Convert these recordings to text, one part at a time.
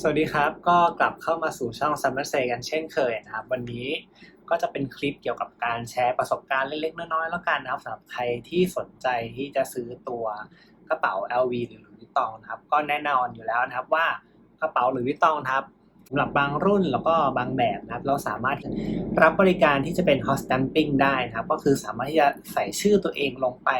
สวัสดีครับก็กลับเข้ามาสู่ช่อง Summer Say กันเช่นเคยนะครับ วันนี้ก็จะเป็นคลิปเกี่ยวกับการแชร์ประสบการณ์เล็กๆ น้อยๆแล้วกันนะครับสำหรับใครที่สนใจที่จะซื้อตัวกระเป๋า LV หรือหลุยส์วิตตองนะครับ ก็แน่นอนอยู่แล้วนะครับว่ากระเป๋าหลุยส์วิตตองครับสำหรับบางรุ่นแล้วก็บางแบบนะครับ เราสามารถรับบริการที่จะเป็น hot stamping ได้นะครับ ก็คือสามารถที่จะใส่ชื่อตัวเองลงไป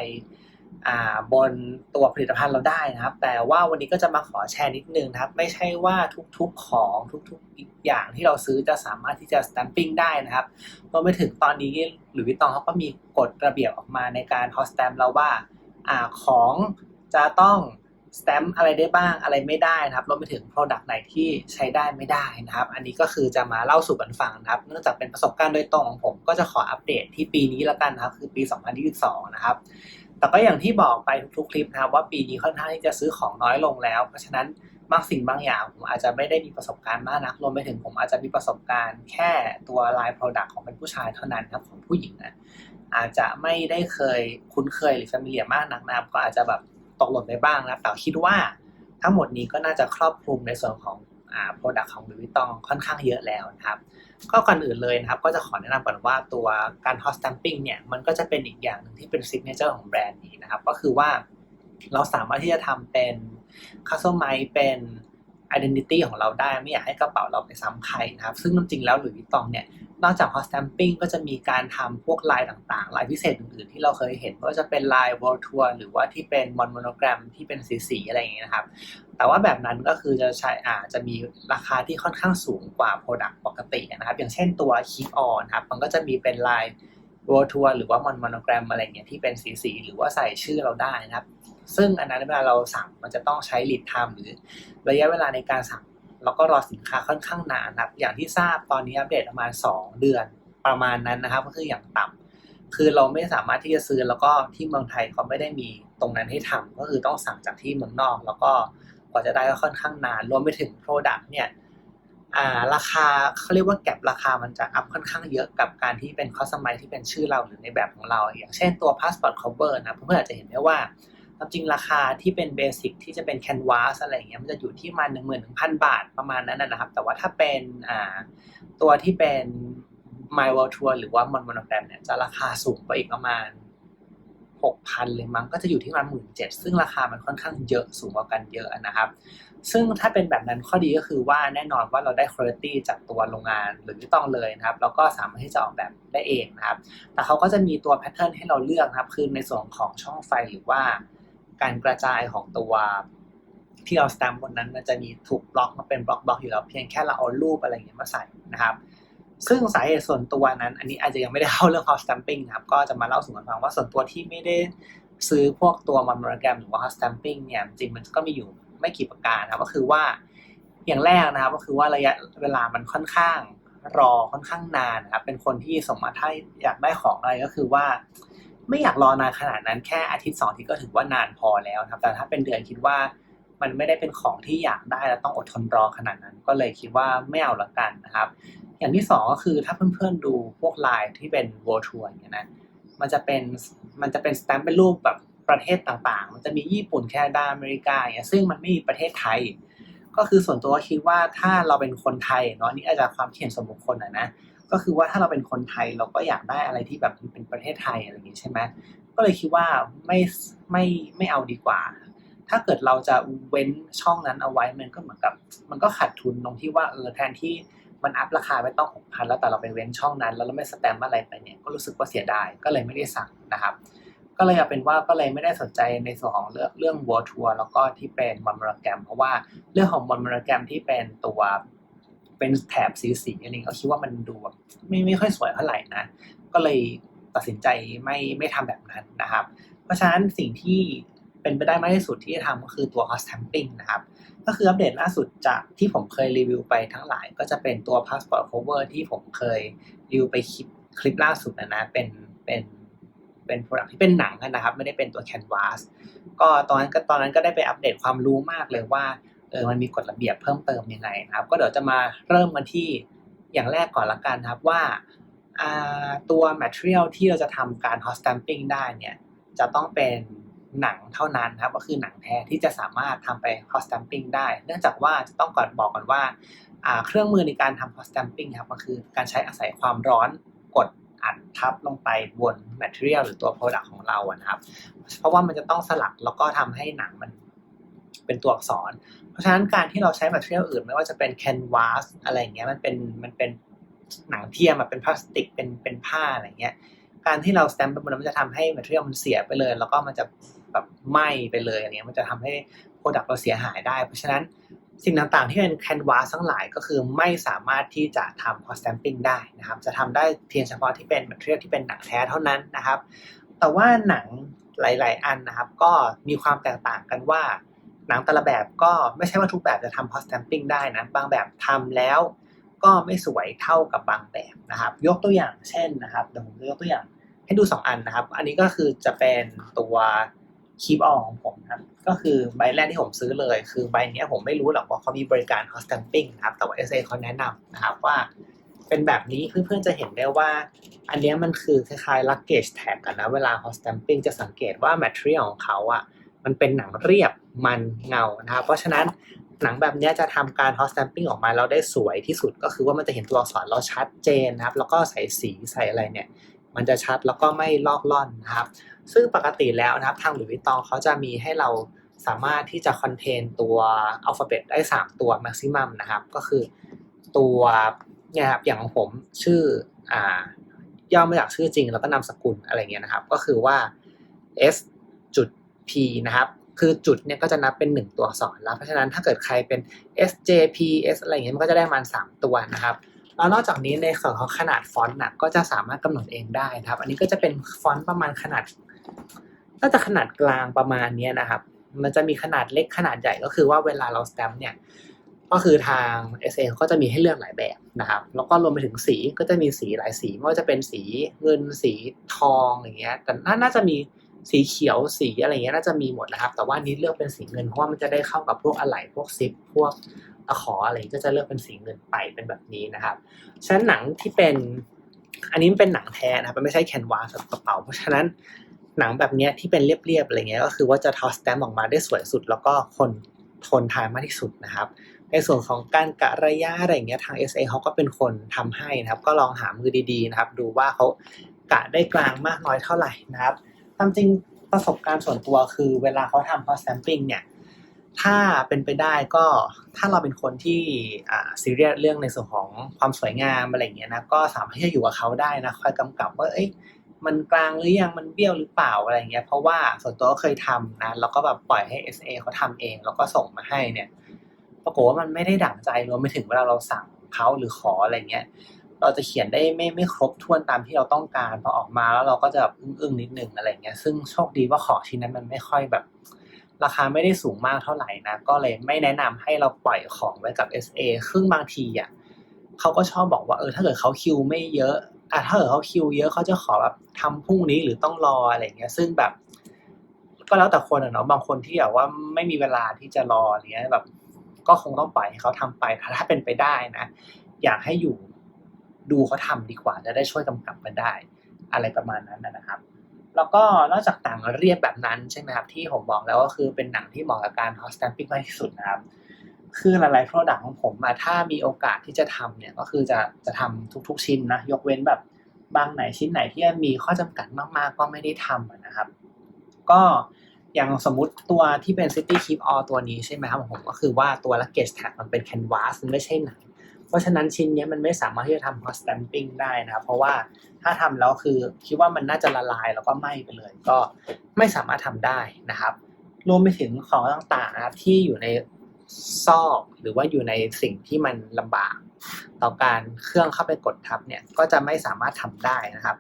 บนตัวผลิตภัณฑ์เราได้นะครับ แต่ว่าวันนี้ก็จะมาขอแชร์นิดนึงนะครับ ไม่ใช่ว่าทุกๆของทุกๆอย่างที่เราซื้อจะสามารถที่จะ stamping ได้นะครับรวมไปถึงตอนนี้หรือวิตองเขาก็มีกฎระเบียบออกมาในการ hot stamp แล้วว่าอของจะต้อง stamp อะไรได้บ้างอะไรไม่ได้นะครับรวมไปถึง product ไหนที่ใช้ได้ไม่ได้นะครับ อันนี้ก็คือจะมาเล่าสู่กันฟังนะครับ เนื่องจากเป็นประสบการณ์โดยตรงของผมก็จะขออัปเดตที่ปีนี้แล้วกันนะครับ คือปี 2022 นะครับ แต่ก็อย่างที่บอกไปทุกๆคลิปนะครับว่าปีนี้ค่อนข้างที่จะซื้อของน้อยลงแล้ว เพราะฉะนั้นบางสิ่งบางอย่างผมอาจจะไม่ได้มีประสบการณ์มากนักรวมไปถึงผมอาจจะมีประสบการณ์แค่ตัวลายโปรดักต์ของเป็นผู้ชายเท่านั้นครับของผู้หญิงนะอาจจะไม่ได้เคยคุ้นเคยหรือฟ a มิเลียมากนักนะครับก็อาจจะแบบตกหล่นไปบ้างนะแต่คิดว่าทั้งหมดนี้ก็น่าจะครอบคลุมในส่วนของ โปรดักต์ของ Louis Vuitton ค่อนข้างเยอะแล้วนะครับก็ก่อนอื่นเลยนะครับ ก็จะขอแนะนำก่อนว่าตัวการ hot stamping เนี่ยมันก็จะเป็นอีกอย่างหนึ่งที่เป็นซิกเนเจอร์ของแบรนด์นี้นะครับ ก็คือว่าเราสามารถที่จะทำเป็น customize เป็น identity ของเราได้ไม่อยากให้กระเป๋าเราไปซ้ำใครนะครับ ซึ่งจริงๆแล้วหลุยส์วิตตองเนี่ยนอกจาก hot stamping ก็จะมีการทำพวกลายต่างๆ ลายพิเศษอื่นๆ ที่เราเคยเห็นว่าจะเป็นลาย world tour หรือว่าที่เป็น mon monogram ที่เป็นสีๆอะไรอย่างเงี้ยนะครับ แต่ว่าแบบนั้นก็คือจะใช้อาจจะมีราคาที่ค่อนข้างสูงกว่า Product ปกตินะครับ อย่างเช่นตัว Keep On ครับมันก็จะมีเป็นลาย World Tour หรือว่า Mon Monogram อะไรเงี้ยที่เป็นสีๆหรือว่าใส่ชื่อเราได้นะครับ ซึ่งอันนั้นเวลาเราสั่งมันจะต้องใช้ lead time หรือระยะเวลาในการสั่ง แล้วก็รอสินค้าค่อนข้างนานนะอย่างที่ทราบตอนนี้อัปเดตประมาณ 2 เดือนประมาณนั้นนะครับ ก็คืออย่างต่ำคือเราไม่สามารถที่จะซื้อแล้วก็ที่เมืองไทยเขาไม่ได้มีตรงนั้นให้ทำก็คือต้องสั่งจากที่เมืองนอก แล้วก็กว่าจะได้ก็ค่อนข้างนานรวมไปถึง Product เนี่ยราคาเขาเรียกว่าแก็บราคามันจะอัพค่อนข้างเยอะกับการที่เป็นคอสมัยที่เป็นชื่อเราหรือในแบบของเรา อย่างเช่นตัว Passport Cover นะเพื่อนๆอาจจะเห็นได้ว่า จริงราคาที่เป็นเบสิกที่จะเป็น Canvas อะไรอย่างเงี้ยมันจะอยู่ที่ประมาณหนึ่งหมื่นถึงพันบาทประมาณนั้นนะครับ แต่ว่าถ้าเป็นอ่าตัวที่เป็น My World Tour หรือว่า Mon Monogram เนี่ยจะราคาสูงกว่าอีกประมาณหกพันเลยมั้งก็จะอยู่ที่ประมาณหมื่นเจ็ดซึ่งราคามันค่อนข้างเยอะสูงกว่ากันเยอะนะครับ ซึ่งถ้าเป็นแบบนั้นข้อดีก็คือว่าแน่นอนว่าเราได้คุณภาพจากตัวโรงงานหรือที่ต้องเลยนะครับ แล้วก็สามารถที่จะออกแบบได้เองนะครับ แต่เขาก็จะมีตัวแพทเทิร์นให้เราเลือกนะครับ คือในส่วนของช่องไฟหรือว่า การกระจายของตัวที่เราสแตมป์บนนั้นมันจะมีถูกบล็อกมาเป็นบล็อกบล็อกอยู่แล้วเพียงแค่เราเอารูปอะไรเงี้ยมาใส่นะครับ ซึ่งสาเหตุส่วนตัวนั้น อันนี้อาจจะยังไม่ได้เข้าเรื่อง hot stamping นะครับ ก็จะมาเล่าสู่กันฟังว่าส่วนตัวที่ไม่ได้ซื้อพวกตัว m o n o g r a m หรือว่า hot stamping เนี่ยจริงมันก็มีอยู่ไม่กี่ประการนะครับก็คือว่าอย่างแรกนะครับก็คือว่าระยะเวลามันค่อนข้างรอค่อนข้างนานนะครับเป็นคนที่สมมาถ้าอยากได้ของอะไรก็คือว่า ไม่อยากรอนานขนาดนั้นแค่อาทิตย์สองทิตย์ก็ถือว่านานพอแล้วครับแต่ถ้าเป็นเดือนคิดว่ามันไม่ได้เป็นของที่อยากได้แล้วต้องอดทนรอขนาดนั้น ก็เลยคิดว่าไม่เอาละกันนะครับ อย่างที่สองก็คือถ้าเพื่อนๆดูพวกไลายที่เป็น World Tour อย่างเงี้ยนะมันจะเป็นมันจะเป็นสแตมป์เป็นรูปแบบประเทศต่างๆ มันจะมีญี่ปุ่นแคนาดาอเมริกาอย่างเงี้ยซึ่งมันไม่มีประเทศไทย ก็คือส่วนตัวคิดว่าถ้าเราเป็นคนไทยเนาะนี่อาจจะความคิดเห็นส่วนบุคคลนะนะ ก็คือว่าถ้าเราเป็นคนไทยเราก็อยากได้อะไรที่แบบเป็นประเทศไทยอะไรอย่างงี้ใช่ไหมก็เลยคิดว่าไม่ไม่ไม่เอาดีกว่า ถ้าเกิดเราจะเว้นช่องนั้นเอาไว้มันก็เหมือนกับ มันก็ขาดทุนตรงที่ว่าเออแทนที่มันอัพราคาไปต้องหกพันแล้วแต่เราไปเว้นช่องนั้น แล้วเราไม่สแตมป์อะไรไปเนี่ยก็รู้สึกว่าเสียดายก็เลยไม่ได้สั่งนะครับ ก็เลยเอาเป็นว่าก็เลยไม่ได้สนใจในส่วนของเรื่องเรื่องวัวทัวร์แล้วก็ที่เป็นมอนมรแกรม เพราะว่าเรื่องของมอนมรแกรมที่เป็นตัว เป็นแถบสีสีอะไรก็คิดว่ามันดูแบบไม่ไม่ค่อยสวยเท่าไหร่นะ ก็เลยตัดสินใจไม่ไม่ทำแบบนั้นนะครับ เพราะฉะนั้นสิ่งที่เป็นไปได้มากที่สุดที่จะทำก็คือตัว hot stamping นะครับ ก็คืออัปเดตล่าสุดจากที่ผมเคยรีวิวไปทั้งหลาย ก็จะเป็นตัว passport cover ที่ผมเคยรีวิวไปคลิปคลิปล่าสุดนะนะเป็นเป็นเป็นโปรดักที่เป็นหนังนะครับ ไม่ได้เป็นตัว canvas ก็ตอนนั้นก็ตอนนั้นก็ได้ไปอัปเดตความรู้มากเลยว่า เออมันมีกฎระเบียบเพิ่มเติมยังไงนะครับ ก็เดี๋ยวจะมาเริ่มกันที่อย่างแรกก่อนละกันครับว่าตัว material ที่เราจะทำการ hot stamping ได้เนี่ยจะต้องเป็นหนังเท่านั้นนะครับก็คือหนังแท้ที่จะสามารถทำไป hot stamping ได้ เนื่องจากว่าจะต้องก่อนบอกก่อนว่าเครื่องมือในการทำ hot stamping ครับก็คือการใช้อาศัยความร้อนกดอัดทับลงไปบน material หรือตัว product ของเรานะครับ เพราะว่ามันจะต้องสลักแล้วก็ทำให้หนังมัน เป็นตัวอักษร เพราะฉะนั้นการที่เราใช้ material อื่นไม่ว่าจะเป็น canvas อะไรอย่างเงี้ยมันเป็นมันเป็นหนังเทียมอะเป็นพลาสติกเป็นเป็นผ้าอะไรเงี้ยการที่เราสแตมป์ไปบนนั้นมันจะทำให้ material มันเสียไปเลย แล้วก็มันจะแบบไหม้ไปเลยอะไรเงี้ยมันจะทำให้ product เราเสียหายได้ เพราะฉะนั้นสิ่งต่างๆที่เป็น canvas ทั้งหลายก็คือไม่สามารถที่จะทำ hot stamping ได้นะครับ จะทำได้เพียงเฉพาะที่เป็น material ที่เป็นหนังแท้เท่านั้นนะครับ แต่ว่าหนังหลาย ๆ อันนะครับ ก็มีความแตกต่างกันว่า หนังแต่ละแบบก็ไม่ใช่ว่าทุกแบบจะทำ hot stamping ได้นะ บางแบบทำแล้วก็ไม่สวยเท่ากับบางแบบนะครับ ยกตัวอย่างเช่นนะครับเดี๋ยวผมจะยกตัวอย่างให้ดู 2 อันนะครับ อันนี้ก็คือจะเป็นตัวคีบอของผมนะครับ ก็คือใบแรกที่ผมซื้อเลย คือใบนี้ผมไม่รู้หรอกว่าเขามีบริการ hot stamping นะครับ แต่ว่า SA เขาแนะนำนะครับว่าเป็นแบบนี้เพื่อนๆจะเห็นได้ว่า อันเนี้ยมันคือคล้ายๆ luggage tag กันนะ เวลา hot stamping จะสังเกตว่า material ของเขาอะ มันเป็นหนังเรียบมันเงานะครับ เพราะฉะนั้นหนังแบบนี้จะทำการ hot stamping ออกมาแล้วได้สวยที่สุดก็คือว่ามันจะเห็นตัวอักษรเราชัดเจนนะครับ แล้วก็ใส่สีใส่อะไรเนี่ย มันจะชัดแล้วก็ไม่ลอกล่อนนะครับ ซึ่งปกติแล้วนะครับทางหลุยส์วิตตองเขาจะมีให้เราสามารถที่จะคอนเทนตัวอัลฟาเบตได้ 3 ตัวแม็กซิมัมนะครับ ก็คือตัวเนี่ยครับอย่างของผมชื่ออ่าย่อมาจากชื่อจริงแล้วก็นามสกุลอะไรเงี้ยนะครับ ก็คือว่า S จุด P นะครับคือจุดเนี่ยก็จะนับเป็น 1 ตัวอักษรแล้ว เพราะฉะนั้นถ้าเกิดใครเป็น S J P S อะไรเงี้ยมันก็จะได้ประมาณ3ตัวนะครับแล้วนอกจากนี้ในส่วนของขนาดฟอนต์นะก็จะสามารถกำหนดเองได้นะครับ อันนี้ก็จะเป็นฟอนต์ประมาณขนาดน่าจะขนาดกลางประมาณนี้นะครับ มันจะมีขนาดเล็กขนาดใหญ่ก็คือว่าเวลาเราสแตมป์เนี่ยก็คือทาง SA เขาก็จะมีให้เลือกหลายแบบนะครับ แล้วก็รวมไปถึงสีก็จะมีสีหลายสีไม่ว่าจะเป็นสีเงินสีทองอย่างเงี้ยแต่น่าจะมี สีเขียวสีอะไรเงี้ยน่าจะมีหมดนะครับ แต่ว่านี้เลือกเป็นสีเงินเพราะว่ามันจะได้เข้ากับพวกอะไหล่พวกซิปพวกตะขออะไรก็จะเลือกเป็นสีเงินไปเป็นแบบนี้นะครับฉะนั้นหนังที่เป็นอันนี้มันเป็นหนังแท้นะครับมันไม่ใช่แคนวาสกระเป๋า เพราะฉะนั้นหนังแบบเนี้ยที่เป็นเรียบๆอะไรเงี้ยก็คือว่าจะทอสแตมออกมาได้สวยสุด แล้วก็คนทนทานมากที่สุดนะครับ ในส่วนของการกะระยะอะไรเงี้ยทาง SA เขาก็เป็นคนทำให้นะครับ ก็ลองหามือดีๆนะครับ ดูว่าเขากะได้กลางมากน้อยเท่าไหร่นะครับ ตามจริงประสบการณ์ส่วนตัวคือเวลาเขาทำ hot stamping เนี่ย ถ้าเป็นไปได้ก็ถ้าเราเป็นคนที่ซีเรียสเรื่องในส่วนของความสวยงามอะไรเงี้ยนะก็สามารถที่จะอยู่กับเขาได้นะคอยกำกับว่าเอ้ยมันกลางหรือยังมันเบี้ยวหรือเปล่าอะไรเงี้ยเพราะว่าส่วนตัวก็เคยทำนะแล้วก็แบบปล่อยให้ SA เขาทำเอง แล้วก็ส่งมาให้เนี่ยปรากฏว่ามันไม่ได้ดั่งใจรวมไปถึงเวลาเราสั่งเขาหรือขออะไรเงี้ย เราจะเขียนได้ไม่ไม่ครบถ้วนตามที่เราต้องการพอออกมาแล้วเราก็จะแบบอึ้งๆนิดนึงอะไรเงี้ยซึ่งโชคดีว่าของชิ้นนั้นมันไม่ค่อยแบบ ราคาไม่ได้สูงมากเท่าไหร่นะ ก็เลยไม่แนะนำให้เราปล่อยของไว้กับ SA ซึ่งบางทีอะเขาก็ชอบบอกว่าเออถ้าเกิดเขาคิวไม่เยอะอะถ้าเกิดเขาคิวเยอะเขาจะขอแบบทำพรุ่งนี้หรือต้องรออะไรเงี้ย ซึ่งแบบ ก็แล้วแต่คนอะเนาะบางคนที่แบบว่าไม่มีเวลาที่จะรออะไรเงี้ยแบบ ก็คงต้องปล่อยให้เขาทำไปถ้าเป็นไปได้นะอยากให้อยู่ ดูเขาทำดีกว่า จะได้ช่วยกำกับกันได้ อะไรประมาณนั้นนะครับ แล้วก็นอกจากหนังเรียบแบบนั้นใช่ไหมครับที่ผมบอกแล้วก็คือเป็นหนังที่เหมาะกับการ hot stamping มากที่สุดนะครับคือหลายๆ product ของผมอะถ้ามีโอกาสที่จะทำเนี่ยก็คือจะจะทำทุกๆ ชิ้นนะยกเว้นแบบบางไหนชิ้นไหนที่มีข้อจำกัดมากๆ ก็ไม่ได้ทำนะครับ ก็อย่างสมมุติตัวที่เป็น City Keep All ตัวนี้ใช่ไหมครับผมก็คือว่าตัว luggage tag มันเป็น canvas มันไม่ใช่หนัง เพราะฉะนั้นชิ้นนี้มันไม่สามารถที่จะทำ hot stamping ได้นะครับ เพราะว่าถ้าทำแล้วคือคิดว่ามันน่าจะละลายแล้วก็ไหม้ไปเลย ก็ไม่สามารถทำได้นะครับ รวมไปถึงของต่างๆนะครับที่อยู่ในซอกหรือว่าอยู่ในสิ่งที่มันลำบาก ต่อการเครื่องเข้าไปกดทับเนี่ยก็จะไม่สามารถทำได้นะครับ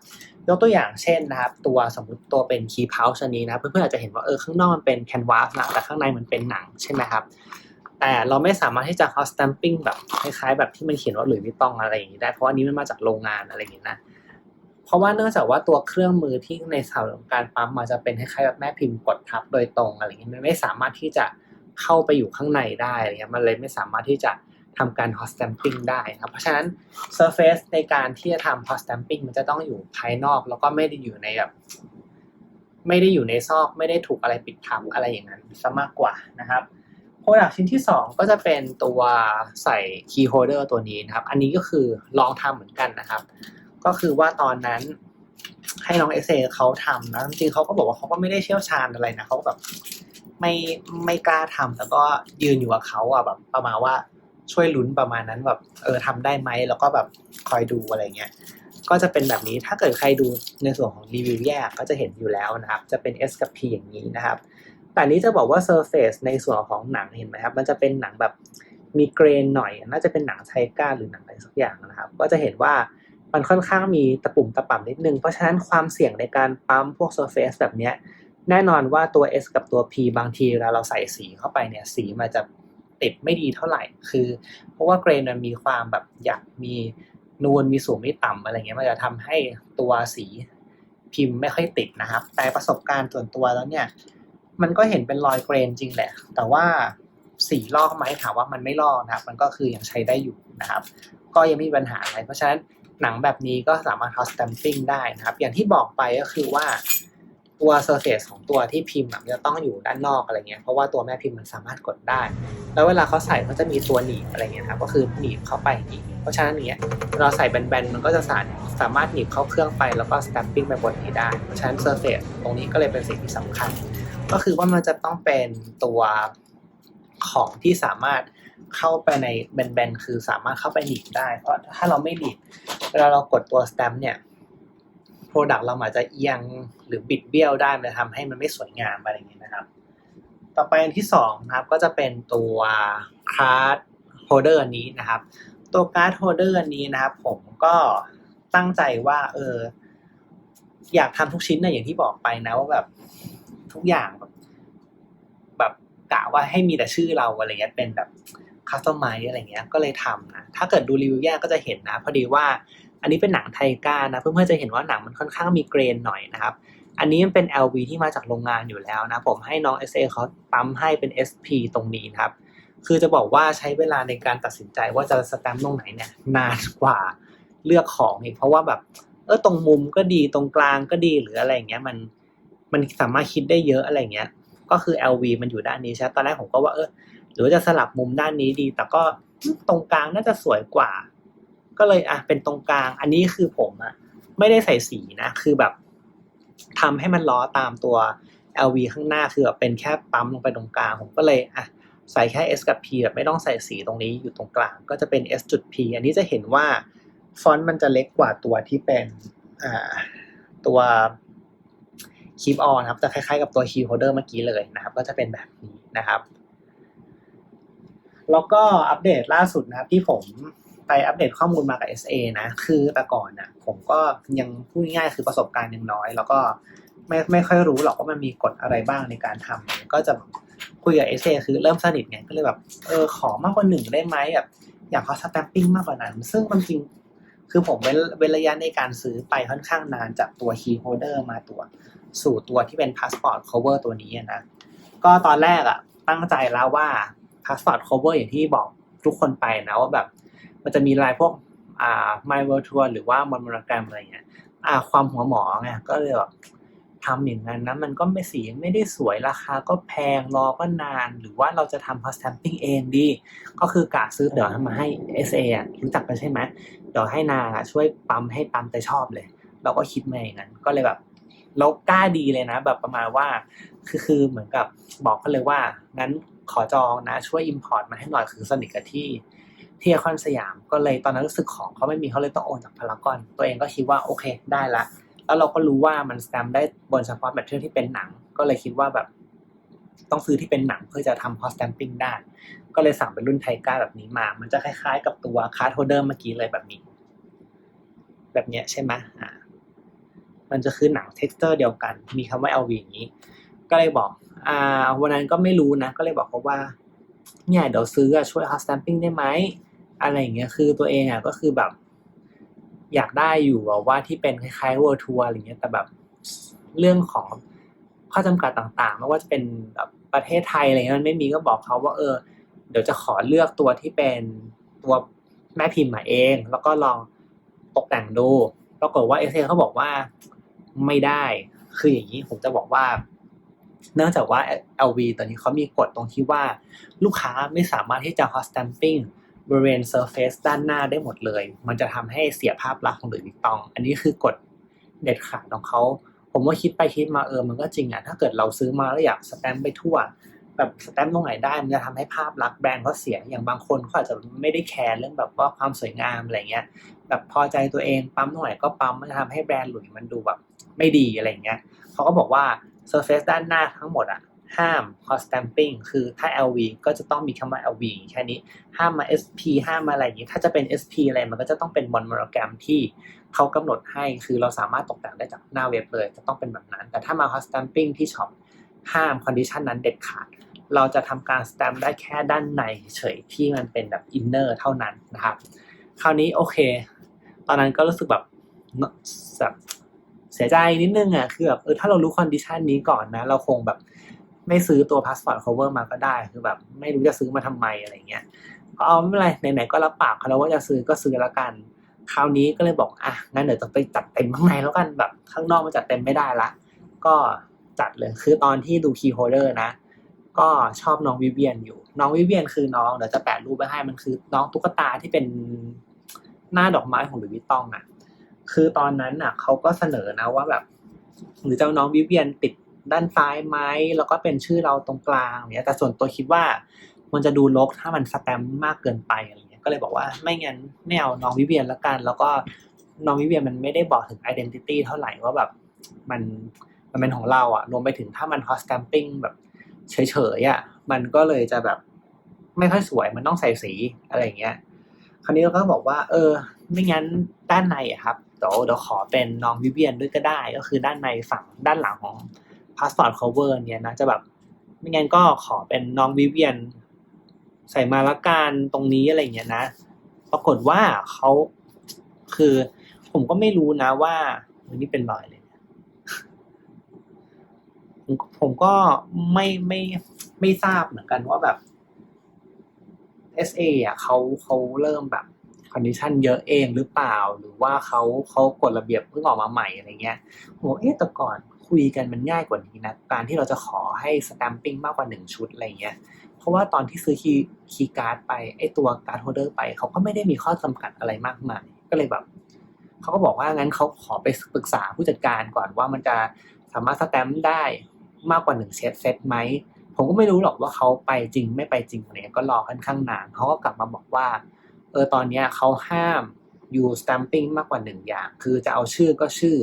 ยกตัวอย่างเช่นนะครับ ตัวสมมติตัวเป็นคีย์เพาชนี้นะเพื่อนๆอาจจะเห็นว่าเออข้างนอกมันเป็นแคนวาสนะแต่ข้างในมันเป็นหนังใช่ไหมครับ แต่เราไม่สามารถที่จะ hot stamping แบบคล้ายๆ แบบที่มันเขียนว่าหลุยส์วิตตองอะไรอย่างนี้ได้เพราะว่านี้มันมาจากโรงงานอะไรอย่างนี้นะเพราะว่าเนื่องจากว่าตัวเครื่องมือที่ในส่วของการปั๊มมาจะเป็นคล้ายๆแบบแม่พิมพ์กดทับโดยตรงอะไรอย่างนี้มันไม่สามารถที่จะเข้าไปอยู่ข้างในได้อะไรเงี้ยมันเลยไม่สามารถที่จะทำการ hot stamping ได้นะครับ เพราะฉะนั้น surface ในการที่จะทำ hot stamping มันจะต้องอยู่ภายนอก แล้วก็ไม่ได้อยู่ในแบบไม่ได้อยู่ในซอก ไม่ได้ถูกอะไรปิดทับอะไรอย่างนั้นซะมากกว่านะครับ โปรดักชิ้นที่ 2 ก็จะเป็นตัวใส่คีย์โฮเดอร์ตัวนี้นะครับ อันนี้ก็คือลองทำเหมือนกันนะครับ ก็คือว่าตอนนั้นให้น้องเอเซเขาทำนะจริงๆเขาก็บอกว่าเขาก็ไม่ได้เชี่ยวชาญอะไรนะเขาแบบไม่ไม่กล้าทำแต่ก็ยืนอยู่กับเขาอะแบบประมาณว่าช่วยลุ้นประมาณนั้นแบบเออทำได้ไหมแล้วก็แบบคอยดูอะไรเงี้ยก็จะเป็นแบบนี้ถ้าเกิดใครดูในส่วนของรีวิวแยกก็จะเห็นอยู่แล้วนะครับ จะเป็น S กับ P อย่างนี้นะครับ แต่นี้จะบอกว่า Surface ในส่วนของหนังเห็นไหมครับ มันจะเป็นหนังแบบมีเกรนหน่อย น่าจะเป็นหนังไทก้าหรือหนังอะไรสักอย่างนะครับ ก็จะเห็นว่ามันค่อนข้างมีตะปุ่มตะป่ำนิดนึง เพราะฉะนั้นความเสี่ยงในการปั๊มพวก Surface แบบนี้แน่นอนว่าตัว S กับตัว P บางทีเวลาเราใส่สีเข้าไปเนี่ยสีมันจะติดไม่ดีเท่าไหร่ คือ เพราะว่าเกรนมันมีความแบบอยากมีนูนมีสูงมีต่ำอะไรเงี้ยมันจะทำให้ตัวสีพิมพ์ไม่ค่อยติดนะครับ แต่ประสบการณ์ส่วนตัวแล้วเนี่ย มันก็เห็นเป็นรอยเกรนจริงแหละ แต่ว่าสีลอกไหมถามว่ามันไม่ลอกนะครับ มันก็คือยังใช้ได้อยู่นะครับ ก็ยังมีปัญหาอะไร เพราะฉะนั้นหนังแบบนี้ก็สามารถทอสแตมปิ้งได้นะครับ อย่างที่บอกไปก็คือว่าตัวเซอร์เฟซของตัวที่พิมพ์จะต้องอยู่ด้านนอกอะไรเงี้ย เพราะว่าตัวแม่พิมพ์มันสามารถกดได้ แล้วเวลาเขาใส่เขาจะมีตัวหนีบอะไรเงี้ยครับ ก็คือหนีบเข้าไปอย่างนี้ เพราะฉะนั้นเนี้ยเราใส่แบนๆ มันก็จะสามสามารถหนีบเข้าเครื่องไปแล้วก็สแตมปิ้งไปบนนี้ได้ เพราะฉะนั้นเซอร์เฟซตรงนี้ก็เลยเป็นสิ่งที่สำคัญ ก็คือว่ามันจะต้องเป็นตัวของที่สามารถเข้าไปในแบนๆคือสามารถเข้าไปหนีบได้ เพราะถ้าเราไม่หนีบเวลาเรากดตัวสแตมป์เนี่ยโปรดักต์เราอาจจะเอียงหรือบิดเบี้ยวได้มันทำให้มันไม่สวยงามอะไรอย่างเงี้ยนะครับ ต่อไปอันที่สองนะครับก็จะเป็นตัวคาร์ดโฮเดอร์นี้นะครับ ตัวการ์ดโฮเดอร์อันนี้นะครับ ผมก็ตั้งใจว่าเอออยากทำทุกชิ้นนะอย่างที่บอกไปนะว่าแบบ ทุกอย่างแบบ แบบกะว่าให้มีแต่ชื่อเราอะไรเงี้ยเป็นแบบคัสตอมไมซ์อะไรเงี้ย ก็เลยทำนะ ถ้าเกิดดูรีวิวแยกก็จะเห็นนะ พอดีว่า อันนี้เป็นหนังไทก้านะ เพื่อนๆจะเห็นว่าหนังมันค่อนข้างมีเกรนหน่อยนะครับ อันนี้มันเป็น LV ที่มาจากโรงงานอยู่แล้วนะ ผมให้น้อง SA เขาปั๊มให้เป็น SP ตรงนี้นะครับ คือจะบอกว่าใช้เวลาในการตัดสินใจว่าจะสแตมป์ตรงไหนเนี่ยนานกว่าเลือกของอีกเพราะว่าแบบเออตรงมุมก็ดีตรงกลางก็ดีหรืออะไรเงี้ยมัน มันสามารถคิดได้เยอะอะไรเงี้ย ก็คือ LV มันอยู่ด้านนี้ใช่ตอนแรกผมก็ว่าเออหรือว่าจะสลับมุมด้านนี้ดี แต่ก็ตรงกลางน่าจะสวยกว่า ก็เลยอะเป็นตรงกลาง อันนี้คือผมอะไม่ได้ใส่สีนะ คือแบบทำให้มันล้อตามตัว LV ข้างหน้าคือแบบเป็นแค่ปั๊มลงไปตรงกลาง ผมก็เลยอะใส่แค่ S กับ P แบบไม่ต้องใส่สีตรงนี้อยู่ตรงกลาง ก็จะเป็น S จุด P อันนี้จะเห็นว่าฟอนต์มันจะเล็กกว่าตัวที่เป็นอ่าตัว คีบออนครับจะคล้ายๆกับตัวคีย์โฮเดอร์เมื่อกี้เลยนะครับ ก็จะเป็นแบบนี้นะครับ แล้วก็อัปเดตล่าสุดนะครับที่ผมไปอัปเดตข้อมูลมากับ SA นะ คือแต่ก่อนน่ะผมก็ยังพูดง่ายๆคือประสบการณ์ยังน้อย แล้วก็ไม่ไม่ค่อยรู้หรอกว่ามันมีกฎอะไรบ้างในการทำก็จะคุยกับ SA คือเริ่มสนิทไงก็เลยแบบเออขอมากกว่าหนึ่งได้ไหมแบบอยากขอสแตมปิ้งมากกว่านั้น ซึ่งมันจริงคือผมเว้นเว้นระยะในการซื้อไปค่อนข้างนานจากตัว key holder มาตัว สู่ตัวที่เป็น passport cover ตัวนี้นะ ก็ตอนแรกอะตั้งใจแล้วว่า passport cover อย่างที่บอกทุกคนไปนะว่าแบบ มันจะมีลายพวกอ่า my world tour หรือว่า monogram อะไรเงี้ยอ่าความหัวหมอไงก็เลยแบบทำอย่างนั้นนะมันก็ไม่สีไม่ได้สวยราคาก็แพงรอก็นานหรือว่าเราจะทำ post stamping เองดี ก็คือกะซื้อเดี๋ยวมาให้ SA อะรู้จักกันใช่ไหมเดี๋ยวให้นางอะช่วยปั๊มให้ปั๊มแต่ชอบเลย เราก็คิดมาอย่างนั้นก็เลยแบบ เรากล้าดีเลยนะ แบบประมาณว่า คือคือเหมือนกับบอกเขาเลยว่า งั้นขอจองนะช่วย import มาให้หน่อยคือสนิทกับที่ที่ไอคอนสยามก็เลยตอนนั้นรู้สึกของเขาไม่มีเขาเลยต้องโอนจากพารากอนตัวเองก็คิดว่าโอเคได้ละ แล้วเราก็รู้ว่ามันสแตมป์ได้บนเฉพาะแมทเทียลที่เป็นหนัง ก็เลยคิดว่าแบบ ต้องซื้อที่เป็นหนังเพื่อจะทำพอสแตมปิ้งได้ ก็เลยสั่งเป็นรุ่นไทก้าแบบนี้มา มันจะคล้ายๆ กับตัวคาร์ดโฮเดอร์เมื่อกี้เลยแบบนี้ แบบเนี้ยใช่ไหมอ่า มันจะคือหนังเท็กซ์เจอร์เดียวกัน มีคำว่า LV อย่างนี้ ก็เลยบอก อ่า วันนั้นก็ไม่รู้นะ ก็เลยบอกเขาว่า เนี่ยเดี๋ยวซื้อช่วย hot stamping ได้ไหม อะไรอย่างเงี้ย คือตัวเองอะก็คือแบบ อยากได้อยู่ว่าที่เป็นคล้ายๆ world tour อะไรเงี้ย แต่แบบเรื่องของข้อจำกัดต่างๆ ไม่ว่าจะเป็นแบบประเทศไทยอะไรเงี้ยมันไม่มีก็บอกเขาว่าเออ เดี๋ยวจะขอเลือกตัวที่เป็นตัวแม่พิมพ์มาเอง แล้วก็ลองตกแต่งดู ปรากฏว่าเอเซเขาบอกว่า ไม่ได้ คืออย่างนี้ผมจะบอกว่า เนื่องจากว่า LV ตอนนี้เขามีกฎตรงที่ว่า ลูกค้าไม่สามารถที่จะ hot stamping บริเวณ surface ด้านหน้าได้หมดเลย มันจะทำให้เสียภาพลักษณ์ของหลุยส์วิตตอง อันนี้คือกฎเด็ดขาดของเขา ผมว่าคิดไปคิดมาเออ มันก็จริงอะ ถ้าเกิดเราซื้อมาแล้วอยากสแตมป์ไปทั่ว แบบสแตมป์ตรงไหนได้ มันจะทำให้ภาพลักษณ์แบรนด์เขาเสีย อย่างบางคนเขาอาจจะไม่ได้แคร์เรื่องแบบว่าความสวยงามอะไรเงี้ย แบบพอใจตัวเองปั๊มตรงไหนก็ปั๊ม มันจะทำให้แบรนด์หลุยส์มันดูแบบ ไม่ดีอะไรเงี้ยเขาก็บอกว่า surface ด้านหน้าทั้งหมดอะห้าม hot stamping คือถ้า LV ก็จะต้องมีคำว่า LV แค่นี้ ห้ามมา SP ห้ามมาอะไรอย่างนี้ ถ้าจะเป็น SP อะไรมันก็จะต้องเป็นมอนโมโนแกรมที่เขากำหนดให้ คือเราสามารถตกแต่งได้จากหน้าเว็บเลย จะต้องเป็นแบบนั้น แต่ถ้ามา hot stamping ที่ช็อปห้ามคอนดิชันนั้นเด็ดขาด เราจะทำการ stamp ได้แค่ด้านในเฉยที่มันเป็นแบบ inner เท่านั้นนะครับ คราวนี้โอเค ตอนนั้นก็รู้สึกแบบแบบ สียใจนิดนึงอะคือแบบเออถ้าเรารู้คอนดิชันนี้ก่อนนะ เราคงแบบไม่ซื้อตัว passport cover มาก็ได้ คือแบบ ไม่รู้จะซื้อมาทำไมอะไรเงี้ยเอาไม่เป็นไรไหนๆก็รับปากเขาแล้วว่าจะซื้อก็ซื้อแล้วกัน คราวนี้ก็เลยบอกอะงั้นเดี๋ยวจะไปจัดเต็มข้างในแล้วกันแบบข้างนอกมันจัดเต็มไม่ได้ละ ก็จัดเลยคือตอนที่ดู key holder นะ ก็ชอบน้องวิเวียนอยู่ น้องวิเวียนคือน้องเดี๋ยวจะแปะรูปไปให้มันคือน้องตุ๊กตาที่เป็นหน้าดอกไม้ของหลุยส์วิตตองอะ คือตอนนั้นอะเขาก็เสนอนะว่าแบบ หรือเจะเอาน้องวิเวียนติดด้านซ้ายไหมแล้วก็เป็นชื่อเราตรงกลางเนี่ยแต่ส่วนตัวคิดว่า มันจะดูลกถ้ามันสแตมมากเกินไปอะไรเงี้ยก็เลยบอกว่าไม่งั้นไม่เอาน้องวิเวียนละกัน แล้วก็น้องวิเวียนมันไม่ได้บอกถึง identity เท่าไหร่ว่าแบบมันมันเป็นของเราอะรวมไปถึงถ้ามัน hot stamping แบบเฉยๆอะมันก็เลยจะแบบไม่ค่อยสวยมันต้องใส่สีอะไรเงี้ย คราวนี้เราก็บอกว่า เออ ไม่งั้นด้านในอะครับ เดี๋ยวเดี๋ยวขอเป็นน้องวิเวียนด้วยก็ได้ ก็คือด้านในฝั่งด้านหลังของ passport cover เนี่ยนะจะแบบไม่งั้นก็ขอเป็นน้องวิเวียน ใส่มาละกันตรงนี้อะไรเงี้ยนะ ปรากฏว่าเขาคือผมก็ไม่รู้นะว่าวันนี้เป็นรอยเลยผมผมก็ไม่ไม่ไม่ทราบเหมือนกันว่าแบบ SA อะเขาเขาเริ่มแบบ คอนดิชันเยอะเองหรือเปล่า หรือว่าเขาเขากฎระเบียบเพิ่งออกมาใหม่อะไรเงี้ยผมเอ๊ะแต่ก่อนคุยกันมันง่ายกว่านี้นะ การที่เราจะขอให้สแตมปิ้งมากกว่าหนึ่งชุดอะไรเงี้ย เพราะว่าตอนที่ซื้อคีย์คีย์การ์ดไปไอตัวการ์ดโฮเดอร์ไปเขาก็ไม่ได้มีข้อจำกัดอะไรมากมาย ก็เลยแบบเขาก็บอกว่างั้นเขาขอไปปรึกษาผู้จัดการก่อนว่ามันจะสามารถสแตมป์ได้มากกว่าหนึ่งเซตเซตไหมผมก็ไม่รู้หรอกว่าเขาไปจริงไม่ไปจริงอะไรเงี้ยก็รอค่อนข้างนานเขาก็กลับมาบอกว่า ออตอนนี้เขาห้ามอยู่สแตมปิ้งมากกว่าหนึ่งอย่าง คือจะเอาชื่อก็ชื่อ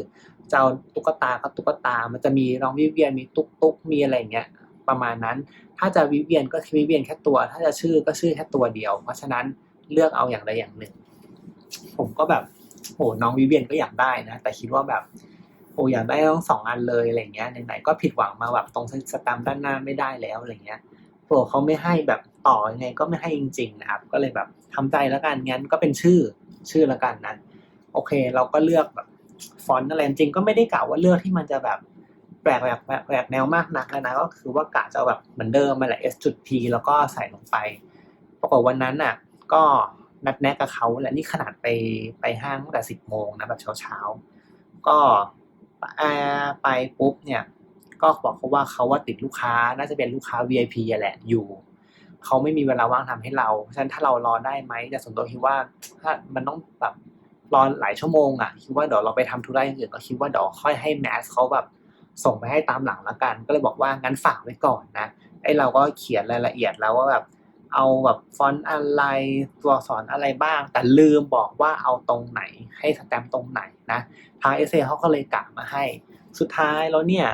จะเอาตุ๊กตาก็ตุ๊กตา มันจะมีน้องวิเวียนมีตุ๊กตุ๊กมีอะไรเงี้ยประมาณนั้น ถ้าจะวิเวียนก็วิเวียนแค่ตัว ถ้าจะชื่อก็ชื่อแค่ตัวเดียว เพราะฉะนั้นเลือกเอาอย่างใดอย่างหนึ่ง ผมก็แบบโอ้น้องวิเวียนก็อยากได้นะ แต่คิดว่าแบบโอ้อยากได้ทั้งสองอันเลยอะไรเงี้ยไหนๆก็ผิดหวังมาแบบตรงสแตมป์ด้านหน้าไม่ได้แล้วอะไรเงี้ยโอ้เขาไม่ให้แบบต่อยังไงก็ไม่ให้จริงๆนะครับ ก็เลยแบบ ทำใจแล้วกันงั้นก็เป็นชื่อชื่อแล้วกันนะโอเค เราก็เลือกแบบฟอนต์อะไรจริงก็ไม่ได้กล่าวว่าเลือกที่มันจะแบบแปลกแปลกแปลกแนวมากนักนะก็คือว่ากะจะแบบเหมือนเดิมมาแหละ S จุด P แล้วก็ใส่ลงไปปรากฏวันนั้นน่ะ ก็นัดแนะกับเขาและนี่ขนาดไปไปห้างตั้งแต่สิบโมงนะแบบเช้าๆก็ไปปุ๊บเนี่ย ก็บอกเขาว่าเขาว่าติดลูกค้าน่าจะเป็นลูกค้า VIP แหละอยู่ เขาไม่มีเวลาว่างทำให้เราฉะนั้นถ้าเรารอได้ไหมแต่ส่วนตัวคิดว่าถ้ามันต้องแบบรอหลายชั่วโมงอะคิดว่าเดี๋ยวเราไปทำธุระอย่างอื่นก็คิดว่าเดี๋ยวค่อยให้แมสเขาแบบส่งไปให้ตามหลังละกัน ก็เลยบอกว่างั้นฝากไว้ก่อนนะไอเราก็เขียนรายละเอียดแล้วว่าแบบเอาแบบฟอนต์อะไรตัวอักษรอะไรบ้าง แต่ลืมบอกว่าเอาตรงไหนให้สแตมป์ตรงไหนนะทางเอเซเขาก็เลยกะมาให้ สุดท้ายแล้วเนี่ย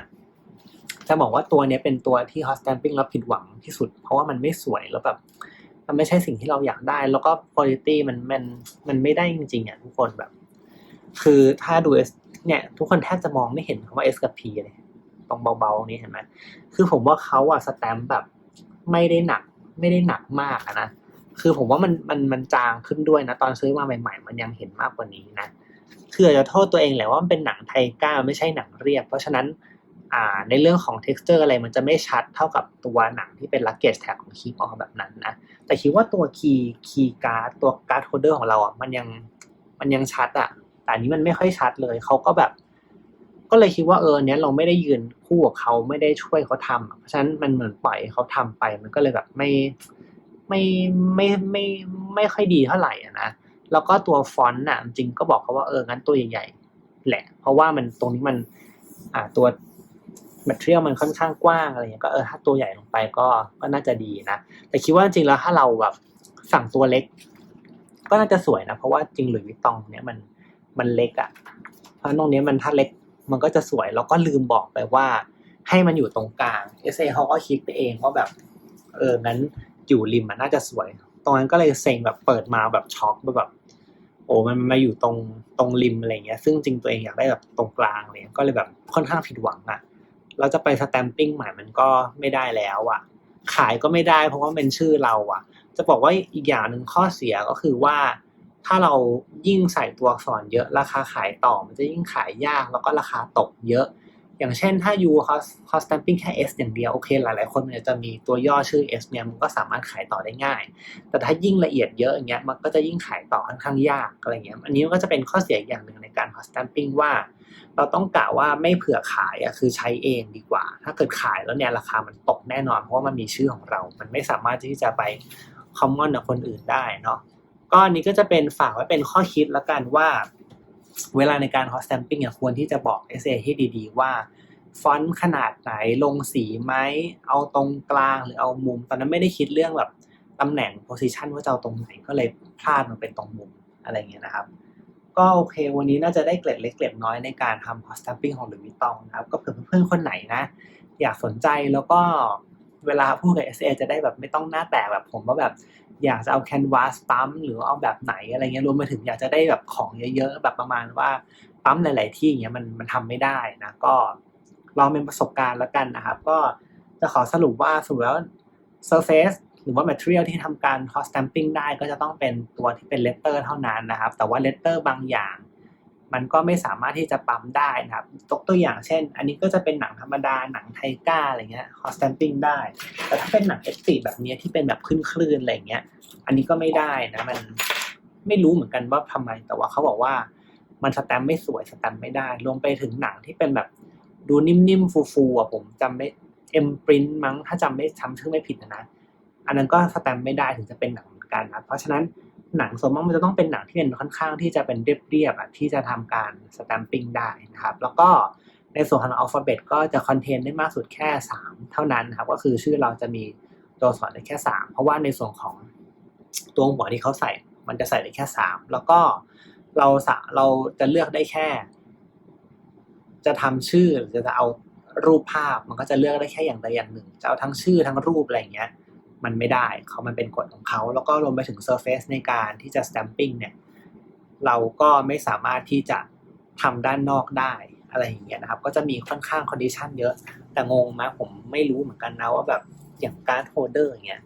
จะบอกว่าตัวนี้เป็นตัวที่ hot stamping แล้วผิดหวังที่สุด เพราะว่ามันไม่สวยแล้วแบบมันไม่ใช่สิ่งที่เราอยากได้ แล้วก็ quality มันมันมันไม่ได้จริงๆอะทุกคนแบบ คือถ้าดู S เนี่ยทุกคนแทบจะมองไม่เห็นคำว่า S กับ P เลยตรงเบาๆนี้เห็นไหมคือผมว่าเขาอะสแตมป์แบบไม่ได้หนัก ไม่ได้หนักมากนะคือผมว่ามันมันมันจางขึ้นด้วยนะ ตอนซื้อมาใหม่ๆ มันยังเห็นมากกว่านี้นะคืออาจจะโทษตัวเองแหละว่ามันเป็นหนังไทก้าไม่ใช่หนังเรียบ เพราะฉะนั้น ในเรื่องของ texture อะไรมันจะไม่ชัดเท่ากับตัวหนังที่เป็น luggage tag ของคีย์ออแบบนั้นนะ แต่คิดว่าตัวคีย์คีย์การ์ดตัวการ์ดโฮเดอร์ของเราอะมันยังมันยังชัดอะ แต่อันนี้มันไม่ค่อยชัดเลยเขาก็แบบ ก็เลยคิดว่าเออเนี้ยเราไม่ได้ยืนคู่กับเขาไม่ได้ช่วยเขาทำเพราะฉะนั้นมันเหมือนปล่อยเขาทำไป มันก็เลยแบบไม่ไม่ไม่ไม่ไม่ค่อยดีเท่าไหร่อะนะแล้วก็ตัวฟอนต์น่ะจริงก็บอกเขาว่าเอองั้นตัวใหญ่ๆแหละ เพราะว่ามันตรงนี้มันอ่าตัว material มันค่อนข้างกว้างอะไรเงี้ยก็เออถ้าตัวใหญ่ลงไปก็ก็น่าจะดีนะ แต่คิดว่าจริงแล้วถ้าเราแบบสั่งตัวเล็ก ก็น่าจะสวยนะ เพราะว่าจริงหรือวิตองเนี้ยมันมันเล็กอะ่ะเพราะตรงเนี้ยมันถ้าเล็กมันก็จะสวยแล้วก็ลืมบอกไปว่า ให้มันอยู่ตรงกลาง s อเขาก็คิดไปเองว่าแบบ เอองั้นอยู่ริมมันน่าจะสวย ตรงนั้นก็เลยเซ็งแบบเปิดมาแบบช็อกแบบ โอ้มันมาอยู่ตรงตรงริมอะไรเงี้ย ซึ่งจริงตัวเองอยากได้แบบตรงกลางเลยก็เลยแบบค่อนข้างผิดหวังอะ่ะ เราจะไปสแตมปิ้งใหม่มันก็ไม่ได้แล้วอะ่ะ ขายก็ไม่ได้เพราะว่าเป็นชื่อเราอะ่ะ จะบอกว่าอีกอย่างหนึ่งข้อเสียก็คือว่า ถ้าเรายิ่งใส่ตัวอักษรเยอะราคาขายต่อมันจะยิ่งขายยากแล้วก็ราคาตกเยอะ อย่างเช่นถ้า U เขาเขา stamping แค่ S อย่างเดียวโอเค หลายๆ คนมันจะมีตัวย่อชื่อ S เนี่ยมันก็สามารถขายต่อได้ง่าย แต่ถ้ายิ่งละเอียดเยอะอย่างเงี้ยมันก็จะยิ่งขายต่อค่อนข้างยากอะไรเงี้ย อันนี้ก็จะเป็นข้อเสียอย่างหนึ่งในการ hot stamping ว่า เราต้องกะว่าไม่เผื่อขายอะคือใช้เองดีกว่า ถ้าเกิดขายแล้วเนี่ยราคามันตกแน่นอน เพราะว่ามันมีชื่อของเรา มันไม่สามารถที่จะไปคอมมอนกับคนอื่นได้เนาะก็อันนี้ก็จะเป็นฝากไว้เป็นข้อคิดแล้วกันว่า เวลาในการ hot stamping อะควรที่จะบอก SA ให้ดีๆ ว่าฟอนต์ขนาดไหนลงสีไหมเอาตรงกลางหรือเอามุม ตอนนั้นไม่ได้คิดเรื่องแบบตำแหน่ง position ว่าจะเอาตรงไหนก็เลยพลาดมันเป็นตรงมุมอะไรเงี้ยนะครับ ก็โอเค วันนี้น่าจะได้เกล็ดเล็กเกล็ดน้อยในการทำ hot stamping ของหลุยส์วิตตองนะครับ ก็เผื่อเพื่อนๆคนไหนนะ อยากสนใจแล้วก็เวลาพูดกับ SA จะได้แบบไม่ต้องหน้าแตกแบบผมว่าแบบอยากจะเอาแคนวาสปั๊มหรือเอาแบบไหนอะไรเงี้ยรวมไปถึงอยากจะได้แบบของเยอะๆแบบประมาณว่าปั๊มหลาย ๆ ที่อย่างเงี้ยมันมันทำไม่ได้นะก็ลองเป็นประสบการณ์แล้วกันนะครับ ก็จะขอสรุปว่าสรุปแล้ว surface หรือว่า material ที่ทำการ hot stamping ได้ก็จะต้องเป็นตัวที่เป็น letter เท่านั้นนะครับ แต่ว่า letter บางอย่าง มันก็ไม่สามารถที่จะปั๊มได้นะครับตกตัวอย่างเช่น อันนี้ก็จะเป็นหนังธรรมดาหนังไทก้าอะไรเงี้ย hot stamping ได้ แต่ถ้าเป็นหนัง F4 แบบนี้ที่เป็นแบบขึ้นคลื่นอะไรเงี้ย อันนี้ก็ไม่ได้นะมันไม่รู้เหมือนกันว่าทำไม แต่ว่าเขาบอกว่ามันสแตมป์ไม่สวยสแตมป์ไม่ได้รวมไปถึงหนังที่เป็นแบบดูนิ่มๆฟูๆอะผมจำไม่เอ็มปรินมั้งถ้าจำไม่จำชื่อไม่ผิดนะ อันนั้นก็สแตมป์ไม่ได้ถึงจะเป็นหนังเหมือนกันนะเพราะฉะนั้นหนังส่วนมากมันจะต้องเป็นหนังที่เป็นค่อนข้างที่จะเป็นเรียบๆอะที่จะทำการสแตมปิ้งได้นะครับ แล้วก็ในส่วนของอัลฟาเบตก็จะคอนเทนได้มากสุดแค่ 3 เท่านั้นนะครับก็คือชื่อเราจะมีตัวอักษรได้แค่ 3 เพราะว่าในส่วนของตัวหัวที่เขาใส่ มันจะใส่ได้แค่ 3 แล้วก็เราสะเราจะเลือกได้แค่ จะทำชื่อหรือจะเอารูปภาพมันก็จะเลือกได้แค่อย่างใดอย่างหนึ่งจะเอาทั้งชื่อทั้งรูปอะไรอย่างเงี้ย มันไม่ได้เขามันเป็นกฎของเขา แล้วก็รวมไปถึง surface ในการที่จะ stamping เนี่ย เราก็ไม่สามารถที่จะทำด้านนอกได้อะไรอย่างเงี้ยนะครับ ก็จะมีค่อนข้าง condition เยอะ แต่งงไหมผมไม่รู้เหมือนกันนะว่าแบบอย่างการ์ดโฮเดอร์อย่างเงี้ย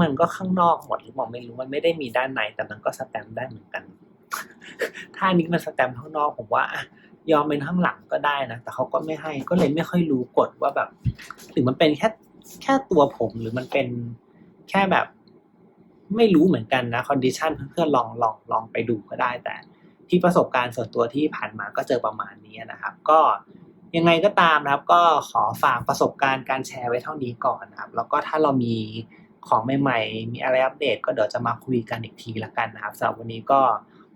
มันก็ข้างนอกหมดหรือเปล่าไม่รู้มันไม่ได้มีด้านในแต่มันก็สแตมป์ได้เหมือนกัน ถ้านี้มันสแตมป์ข้างนอกผมว่า ยอมเป็นข้างหลังก็ได้นะ แต่เขาก็ไม่ให้ก็เลยไม่ค่อยรู้กฎว่าแบบหรือมันเป็นแค่ แค่ตัวผมหรือมันเป็นแค่แบบ ไม่รู้เหมือนกันนะคอนดิชันเพื่อนๆลองลองลองไปดูก็ได้แต่ที่ประสบการณ์ส่วนตัวที่ผ่านมาก็เจอประมาณนี้นะครับ ก็ยังไงก็ตามนะครับ ก็ขอฝากประสบการณ์การแชร์ไว้เท่านี้ก่อนนะครับ แล้วก็ถ้าเรามีของใหม่ๆ มีอะไรอัปเดต ก็เดี๋ยวจะมาคุยกันอีกทีละกันนะครับสำหรับวันนี้ก็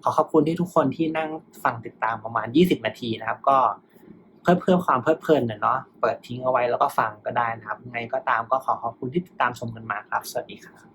ขอขอบคุณที่ทุกคนที่นั่งฟังติดตามประมาณ 20 นาทีนะครับ ก็ พื่อเพิ่มความเพลิดเพลินเนาะเปิดทิ้งเอาไว้แล้วก็ฟังก็ได้นะครับไงก็ตามก็ขอขอบคุณที่ติดตามชมกันมาครับ สวัสดีครับ